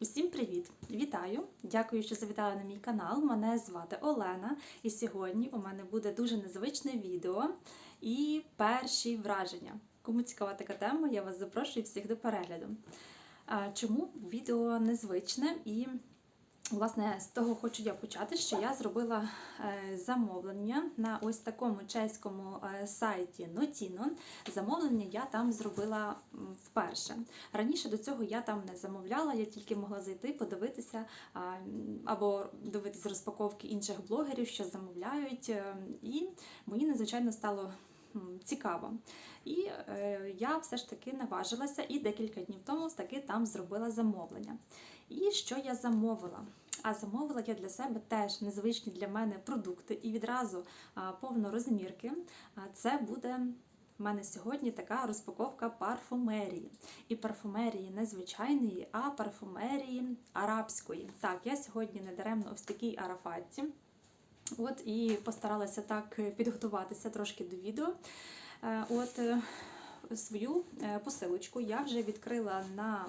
Усім привіт! Вітаю! Дякую, що завітали на мій канал. Мене звати Олена, і сьогодні у мене буде дуже незвичне відео і перші враження. Кому цікава така тема, я вас запрошую всіх до перегляду. Чому відео незвичне і Власне, з того хочу я почати, що я зробила е, замовлення на ось такому чеському е, сайті Notino. Замовлення я там зробила вперше. Раніше до цього я там не замовляла, я тільки могла зайти, подивитися або дивитися розпаковки інших блогерів, що замовляють. е, І мені надзвичайно стало м, цікаво. І е, я все ж таки наважилася і декілька днів тому таки там зробила замовлення. І що я замовила? А замовила я для себе теж незвичні для мене продукти і відразу а, повно розмірки. Це буде в мене сьогодні така розпаковка парфумерії. І парфумерії не звичайної, а парфумерії арабської. Так, я сьогодні не даремно ось такій арафатці. От і постаралася так підготуватися трошки до відео. Е, От е, свою е, посилочку я вже відкрила на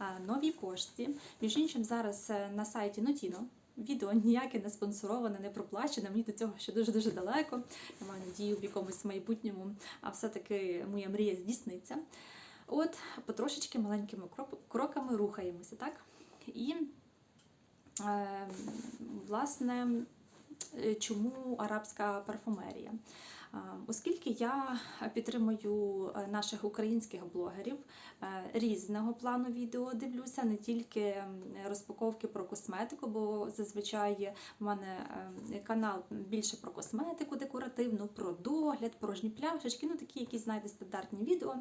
е, новій пошті. Між іншим, зараз е, на сайті Notino. Відео ніяке не спонсороване, не проплачене. Мені до цього ще дуже дуже далеко. Я маю надію в якомусь майбутньому, а все-таки моя мрія здійсниться. От потрошечки маленькими кроками рухаємося, так? І е, власне, е, чому арабська парфумерія? А, Оскільки я підтримую е, наших українських блогерів е, різного плану відео дивлюся, не тільки розпаковки про косметику, бо зазвичай в мене е, канал більше про косметику декоративну, про догляд, порожні пляшечки, ну такі якісь, знаєте, стандартні відео.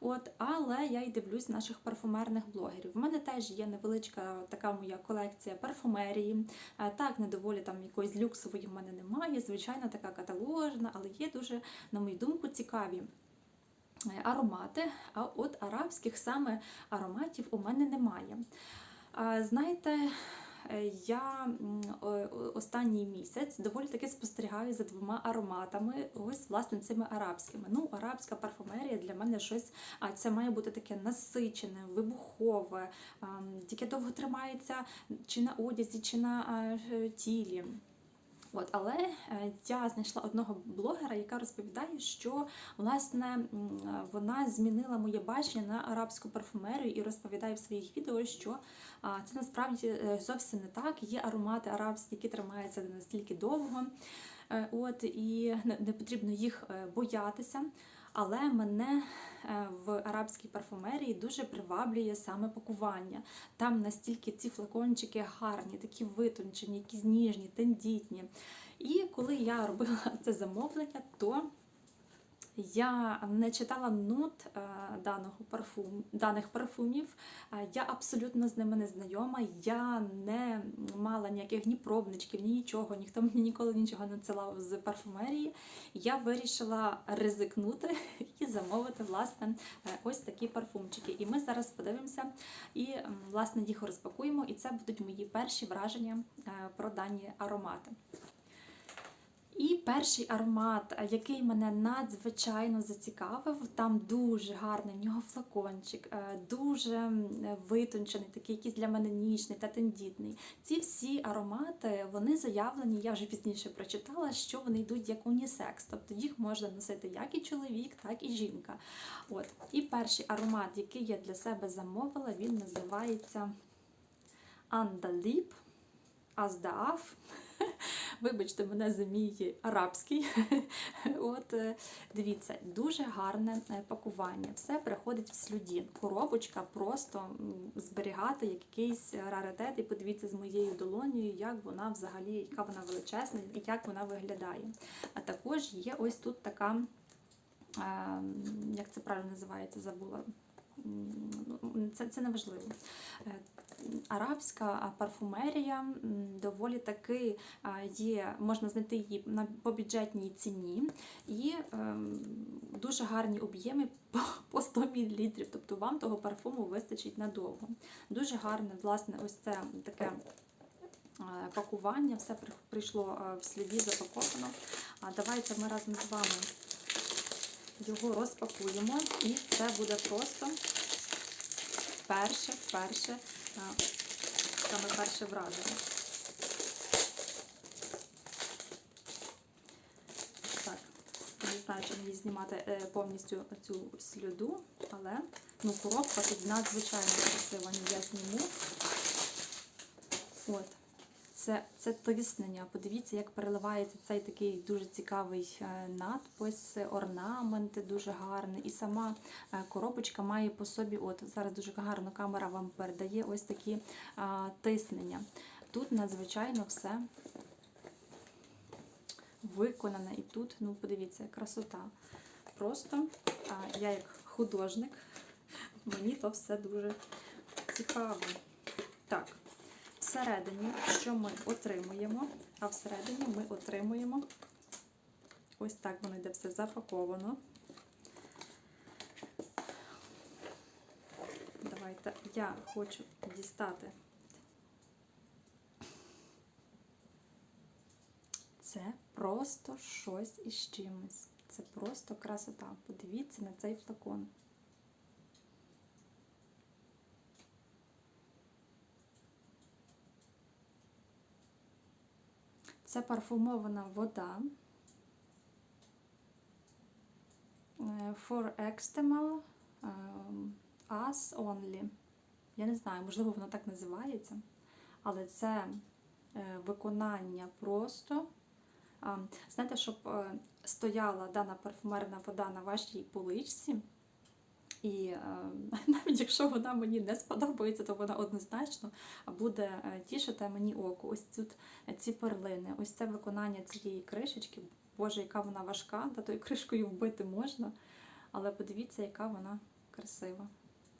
От, але я й дивлюсь наших парфумерних блогерів. У мене теж є невеличка така моя колекція парфумерії. Е, Так, не доволі там якоїсь люксової в мене немає. Звичайно, така каталожна, але є дуже, на мою думку, цікаві. е, Аромати, а от арабських саме ароматів у мене немає. Знаєте, е, я останній місяць доволі таки спостерігаю за двома ароматами, ось власне цими арабськими. Ну, арабська парфумерія для мене щось, а це має бути таке насичене, вибухове, яке довго тримається чи на одязі, чи на тілі. От, але е, я знайшла одного блогера, яка розповідає, що власне е, вона змінила моє бачення на арабську парфумерію і розповідає в своїх відео, що це насправді е, зовсім не так. Є аромати арабські, які тримаються настільки довго, от і не, потрібно їх боятися. Але мене е, в арабській парфумерії дуже приваблює саме пакування. Там настільки ці флакончики гарні, такі витончені, якісь ніжні, тендітні. І коли я робила це замовлення, то я не читала нот е, даного парфум, даних парфумів. Е, Я абсолютно з ними не знайома. Я не мала ніяких ні пробничків, ні нічого. Ніхто мені ніколи нічого не надсилав з парфумерії. Я вирішила ризикнути і замовити власне е, ось такі парфумчики. І ми зараз подивимося і власне їх розпакуємо. І це будуть мої перші враження про дані аромати. І перший аромат, який мене надзвичайно зацікавив, там дуже гарний в нього флакончик, е, дуже витончений, такий якийсь для мене ніжний та тендітний. Ці всі аромати вони заявлені, я вже пізніше прочитала, що вони йдуть як унісекс, тобто їх можна носити як і чоловік, так і жінка. От. І перший аромат, який я для себе замовила, він називається Андаліп. Аздаф. Вибачте мене за мій арабський. От е, дивіться, дуже гарне е, пакування. Все приходить в слюді. Коробочка просто зберігати як якийсь раритет. І подивіться з моєю долонею, як вона взагалі, яка вона величезна і як вона виглядає. А також є ось тут така, е, як це правильно називається, забула. Ну, Це, це не важливо. Арабська парфумерія доволі таки є, можна знайти її по бюджетній ціні і ем, дуже гарні об'єми по, по 100 мл. Тобто вам того парфуму вистачить надовго. Дуже гарне, власне, ось це таке. е, Пакування, все прийшло е, в сліді запаковано. А давайте ми разом з вами його розпакуємо, і це буде просто перше, е, саме перше враження. Так, не знаю, чи мені знімати е, повністю цю сліду, але ну, коробка тут надзвичайно красива, я зніму. От. Це, це тиснення. Подивіться, як переливається цей такий дуже цікавий е, надпис, орнаменти дуже гарні. І сама е, коробочка має по собі, от зараз дуже гарно камера вам передає ось такі а, тиснення. Тут надзвичайно все виконане. І тут, ну подивіться, красота. Просто а, я як художник, мені то все дуже цікаво. Так. Всередині, що ми отримуємо? А всередині ми отримуємо ось так воно йде все запаковано. Давайте я хочу дістати. Це просто щось із чимось. Це просто красота. Подивіться на цей флакон. Це парфумована вода. Е, For Extemal Us Only. Я не знаю, можливо, воно так називається. Але це е, виконання просто. Знаєте, щоб е, стояла дана парфумерна вода на вашій поличці. І е, навіть якщо вона мені не сподобається, то вона однозначно буде е, тішити мені око. Ось тут ці перлини, ось це виконання цієї кришечки. Боже, яка вона важка, та тою кришкою вбити можна. Але подивіться, яка вона красива.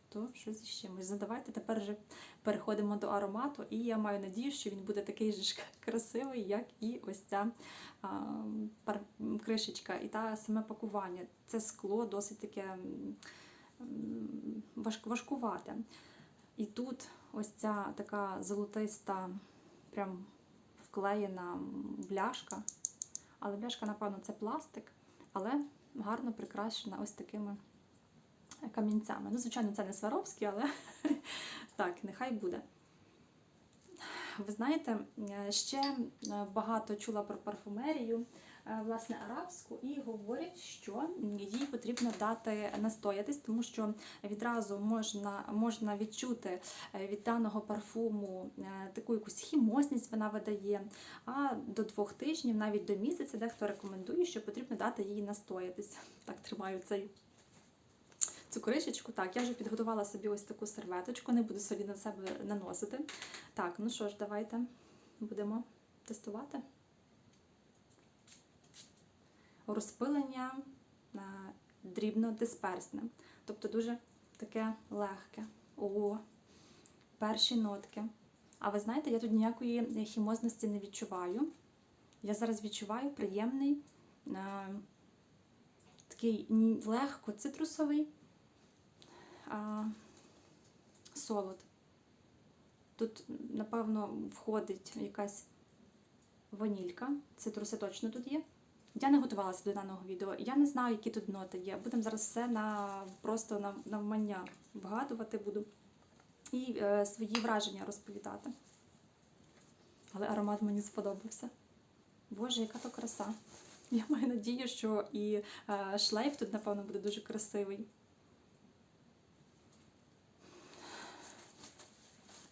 То щось із чимось. Ну, давайте тепер вже переходимо до аромату, і я маю надію, що він буде такий же ж красивий, як і ось ця а, пар... кришечка, і та саме пакування. Це скло досить таке важкувате. І тут ось ця така золотиста, прям вклеєна бляшка. Але бляшка, напевно, це пластик, але гарно прикрашена ось такими камінцями. Ну, звичайно, це не Сваровські, але так, нехай буде. Ви знаєте, ще багато чула про парфумерію, власне, арабську, і говорять, що їй потрібно дати настоятись, тому що відразу можна можна відчути від даного парфуму таку якусь хімозність вона видає. А до двох тижнів, навіть до місяця, дехто рекомендує, що потрібно дати їй настоятись. Так, тримаю цей. Цю кришечку, так, я вже підготувала собі ось таку серветочку, не буду собі на себе наносити. Так, ну що ж, давайте будемо тестувати. Розпилення дрібно-дисперсне, тобто дуже таке легке. О, перші нотки. А ви знаєте, я тут ніякої хімозності не відчуваю. Я зараз відчуваю приємний, е, такий легко цитрусовий а, солод. Тут, напевно, входить якась ванілька. Цитруси точно тут є. Я не готувалася до даного відео. Я не знаю, які тут ноти є. Будемо зараз все на просто на навмання вгадувати буду і е, свої враження розповідати. Але аромат мені сподобався. Боже, яка то краса! Я маю надію, що і е, шлейф тут, напевно, буде дуже красивий.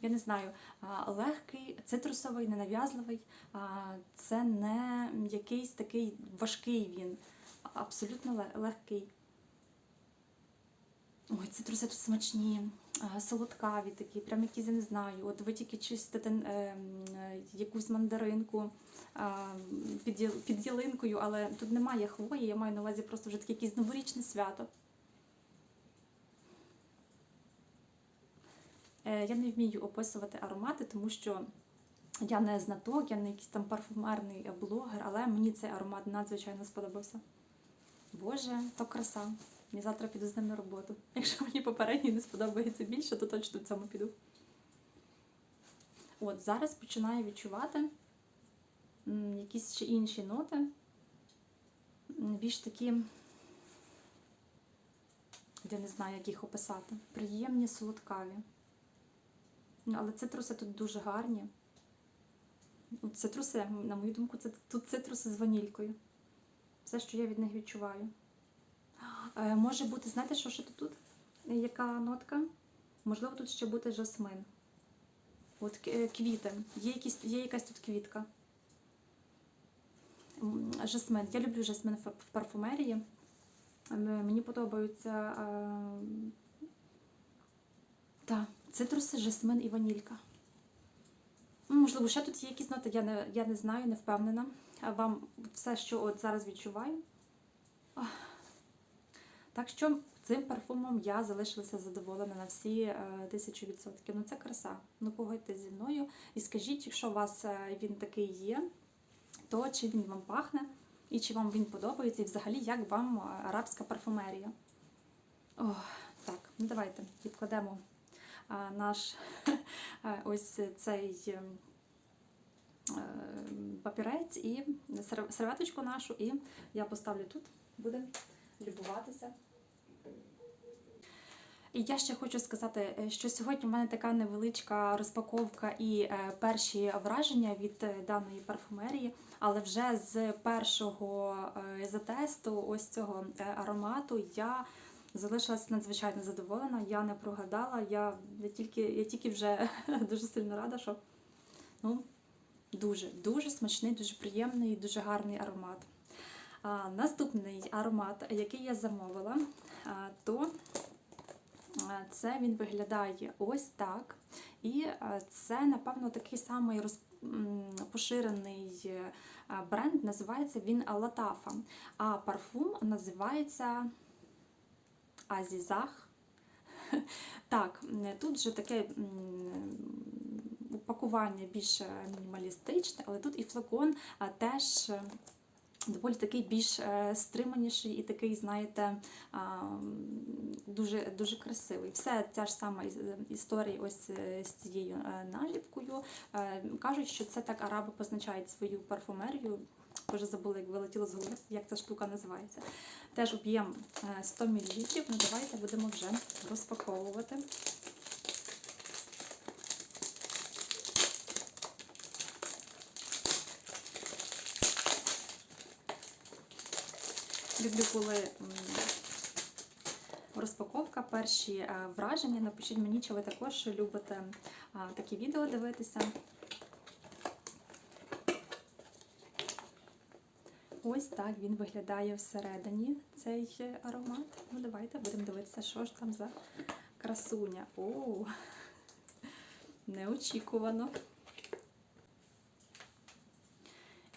Я не знаю, легкий, цитрусовий, ненав'язливий. Це не якийсь такий важкий він, абсолютно легкий. Ой, цитруси тут смачні, солодкаві такі, прям якісь я не знаю. От ви тільки чистите е, якусь мандаринку під, під ялинкою, але тут немає хвої, я маю на увазі просто вже таке якесь новорічне свято. Я не вмію описувати аромати, тому що я не знаток, я не якийсь там парфумерний блогер, але мені цей аромат надзвичайно сподобався. Боже, то краса. Я завтра піду з ним на роботу. Якщо мені попередній не сподобається більше, то точно в цьому піду. От, зараз починаю відчувати якісь ще інші ноти. Більш такі, я не знаю, як їх описати. Приємні, солодкаві. Але цитруси тут дуже гарні. Ну, Цитруси, на мою думку, це тут цитруси з ванількою. Все, що я від них відчуваю. Е, може бути, знаєте, що ще тут? Яка нотка? Можливо, тут ще буде жасмин. От е, квіти. Є, якісь, є якась тут квітка. Жасмин. Я люблю жасмин в в парфумерії. Мені подобаються. Е, та, цитруси, жасмин і ванілька. Можливо, ще тут є якісь ноти, я не, я не знаю, не впевнена. А вам все, що от зараз відчуваю. Ах. Так що цим парфумом я залишилася задоволена на всі е, тисячу відсотків. Ну це краса. Ну погодьтесь зі мною і скажіть, якщо у вас е, він такий є, то чи він вам пахне, і чи вам він подобається, і взагалі як вам е, арабська парфумерія. Ох, так, ну давайте відкладемо наш ось цей е, е, папірець і серветочку нашу, і я поставлю тут, будемо любуватися. І я ще хочу сказати, е, що сьогодні в мене така невеличка розпаковка і е, перші враження від даної парфумерії, але вже з першого затесту ось цього аромату я залишилася надзвичайно задоволена. Я не прогадала. Я, я, тільки, я тільки вже дуже сильно рада, що ну, дуже, дуже смачний, дуже приємний і дуже гарний аромат. А, наступний аромат, який я замовила, а, то це він виглядає ось так. І це, напевно, такий самий роз... поширений е, бренд, називається він Латафа. А парфум називається Азізах. Так, тут же таке упакування більш мінімалістичне, але тут і флакон теж е, доволі такий більш е, стриманіший і такий, знаєте, дуже, дуже красивий. Все ця ж сама іс- історія ось е, з цією е, наліпкою. Е, Кажуть, що це так араби позначають свою парфумерію. Вже забула, як вилетіло з голови, як ця штука називається. Теж об'єм е, 100 мл. Ну, давайте будемо вже розпаковувати. Люблю, коли розпаковка, перші е, враження. Напишіть мені, чи ви також любите такі відео дивитися. Ось так він виглядає всередині, цей аромат. Ну, давайте будемо дивитися, що ж там за красуня. О, неочікувано.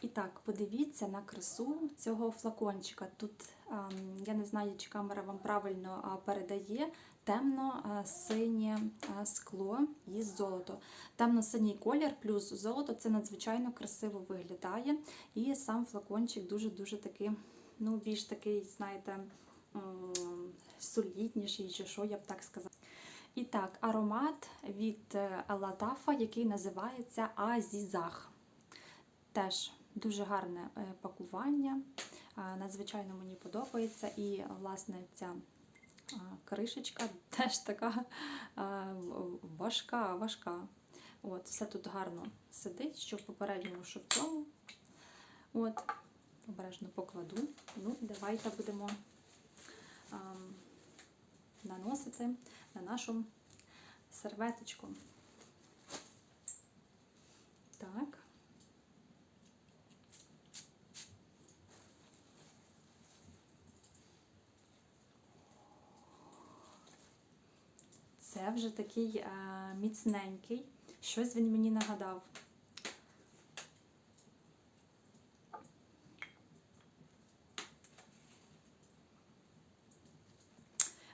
І так, подивіться на красу цього флакончика. Тут ем, я не знаю, чи камера вам правильно передає темно-синє скло і золото. Темно-синій колір плюс золото це надзвичайно красиво виглядає. І сам флакончик дуже-дуже такий, ну, більш такий, знаєте, солідніший, чи що я б так сказала. І так, аромат від е, Латафа, який називається Азізах. Теж дуже гарне е, пакування. Надзвичайно мені подобається. І, власне, ця кришечка теж така важка, важка. От, все тут гарно сидить, що в попередньому, що в цьому. От, обережно покладу. Ну, давайте будемо ам, наносити на нашу серветочку. Так. Це вже такий е, міцненький. Щось він мені нагадав.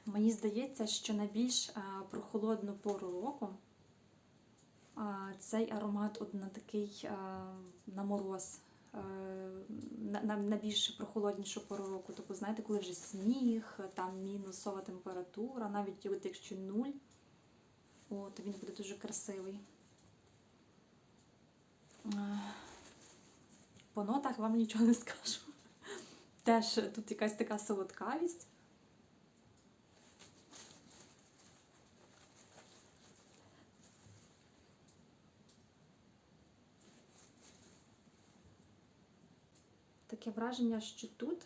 Мені здається, що на більш е, прохолодну пору року а, цей аромат от на такий е, на мороз, е, на, на більш прохолоднішу пору року. Тобто, знаєте, коли вже сніг, там мінусова температура, навіть от якщо нуль, От, він буде дуже красивий. Е, по нотах вам нічого не скажу. Теж тут якась така солодкавість. Таке враження, що тут,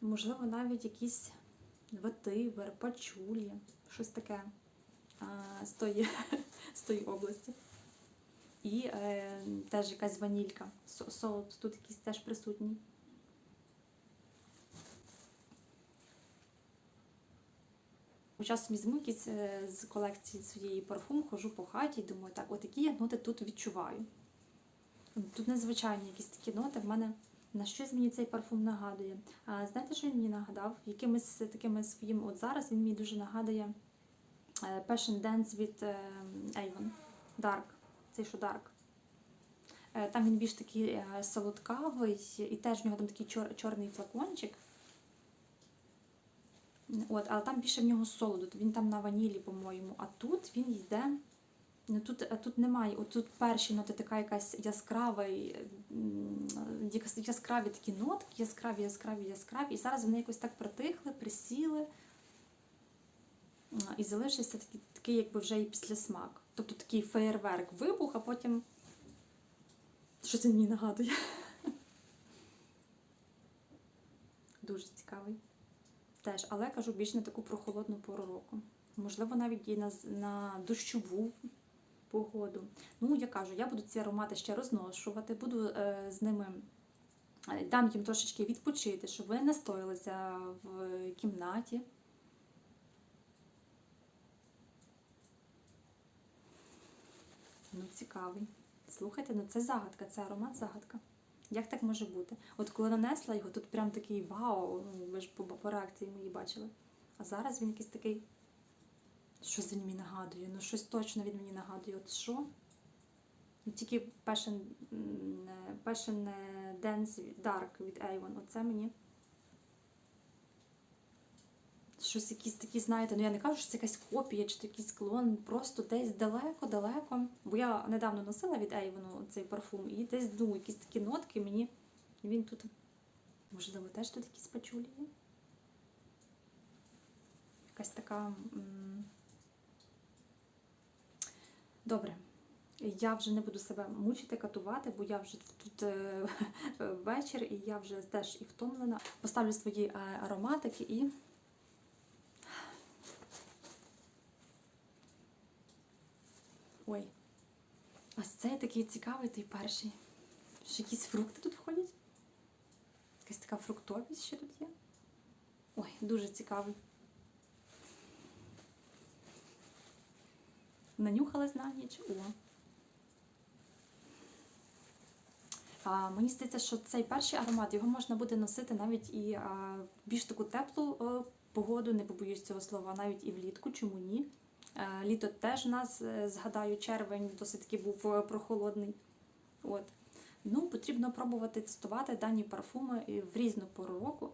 можливо, навіть якісь ветивер, пачулі, щось таке з тої, з тої області. І е, теж якась ванілька. Со- Солод тут якийсь теж присутній. Часом візьму якийсь е, з колекції своєї парфум, хожу по хаті і думаю, так, отакі я ноти тут відчуваю. Тут незвичайні якісь такі ноти. В мене на щось мені цей парфум нагадує. А знаєте, що він мені нагадав? Якимись такими своїми, от зараз він мені дуже нагадує Passion Dance від е, Avon. Dark. Цей що Dark. Е, Там він більш такий е, солодкавий, і теж в нього там такий чор- чорний флакончик. От, але там більше в нього солоду, він там на ванілі, по-моєму. А тут він йде. Ну, тут, тут немає. От тут перші ноти така якась яскрава, яскраві такі нотки, яскраві, яскраві, яскраві. І зараз вони якось так притихли, присіли. І залишився такий, такий якби вже і післясмак. Тобто такий феєрверк, вибух, а потім щось він мені нагадує. Дуже цікавий. Теж, але кажу більш на таку прохолодну пору року. Можливо, навіть і на, на дощову погоду. Ну, я кажу, я буду ці аромати ще розношувати, буду е, з ними е, дам їм трошечки відпочити, щоб вони не стоялися в кімнаті. Ну, цікавий. Слухайте, ну це загадка, це аромат загадка. Як так може бути? От коли нанесла його, тут прям такий вау, ви ж по, по реакції мої бачили. А зараз він якийсь такий. Щось він мені нагадує. Ну, щось точно він мені нагадує. От що? Ну, тільки Passion, Passion е, Dance Dark від Avon. Оце мені. Щось якісь такі, знаєте, ну я не кажу, що це якась копія чи якийсь клон, просто десь далеко-далеко. Бо я недавно носила від Avon цей парфум, і десь ну, якісь такі нотки мені. Він тут, можливо, теж тут якісь пачулі. Якась така. Добре. Я вже не буду себе мучити, катувати, бо я вже тут е, вечір, і я вже теж і втомлена. Поставлю свої е, ароматики і. Ой. Ось цей такий цікавий, той перший. Що якісь фрукти тут входять? Якась така фруктовість ще тут є. Ой, дуже цікавий. Нанюхалась на ніч. О. А, мені здається, що цей перший аромат його можна буде носити навіть і а, більш таку теплу е, погоду, не побоюсь цього слова, навіть і влітку, чому ні. Е, Літо теж нас, е, згадаю, червень досить таки був е, прохолодний. От. Ну, потрібно пробувати тестувати дані парфуми в різну пору року.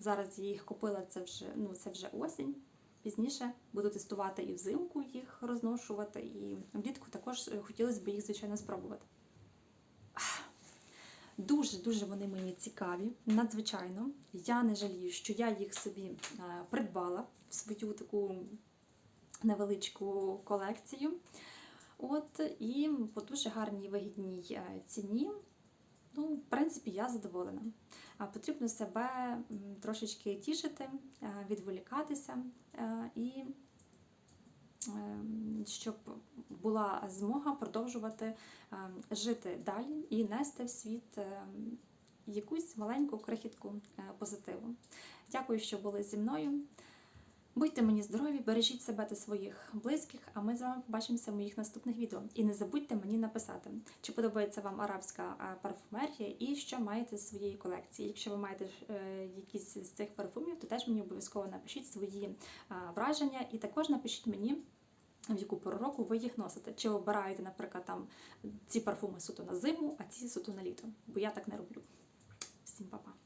Зараз я їх купила, це вже, ну, це вже осінь. Пізніше буду тестувати і взимку їх розношувати, і влітку також хотілося б їх, звичайно, спробувати. Дуже-дуже вони мені цікаві, надзвичайно. Я не жалію, що я їх собі придбала в свою таку невеличку колекцію. От, і по дуже гарній вигідній е, ціні. Ну, в принципі, я задоволена. Потрібно себе трошечки тішити, е, відволікатися е, і ем, щоб була змога продовжувати жити далі і нести в світ якусь маленьку крихітку позитиву. Дякую, що були зі мною. Будьте мені здорові, бережіть себе та своїх близьких, а ми з вами побачимося в моїх наступних відео. І не забудьте мені написати, чи подобається вам арабська е, парфумерія і що маєте з своєї колекції. Якщо ви маєте е, якісь з цих парфумів, то теж мені обов'язково напишіть свої е, враження, і також напишіть мені. В яку пору року ви їх носите? Чи обираєте, наприклад, там ці парфуми суто на зиму, а ці суто на літо? Бо я так не роблю. Всім па-па!